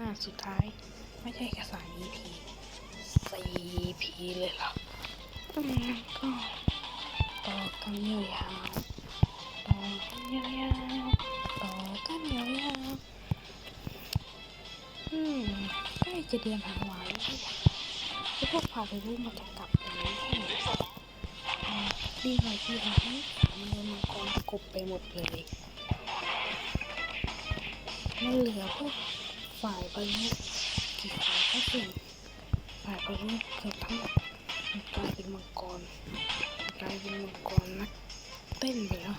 อ่าสุดท้ายไม่ใช่แค่สาม EP สี่ EP เลยหรออืมก็ต่อกันยาวๆต่อกันยาวๆต่อกันยาวๆอืมใกล้จะเดือนธันวาแล้วด้แล้วพวกพาไปรู้มันจะกลับไปไหมอ่าดีหน่อยที่ทำให้สามเดือนมังกรกบไปหมดเลยไมันเหลือพวก ฝ่ายบรรลุกี่ฝ่ายก็สิ่งฝ่ายบรรลุเกือบทั้งหมดกลายเป็นมังกรกลายเป็นมังกรนักเต้นไปแล้ว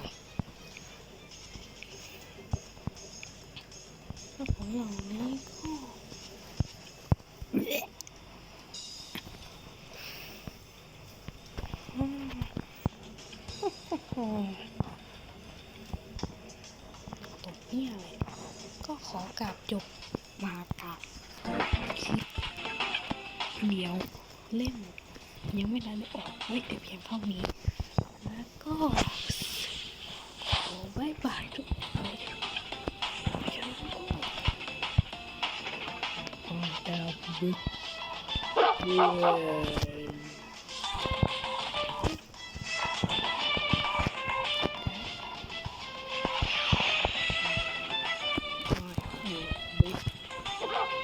แล้วของเหล่างนี้ก็ตกเนี่ยอะไรก็ขอกราบจบ มากราบคลิปเดียวเล่มยังไม่ได้ออกไว้แต่เพียงเท่านี้ แล้วก็ขอบายบายทุกคนฉันก็ขอดาวบิ๊กเย้บิ๊กเย้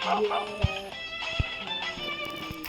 何?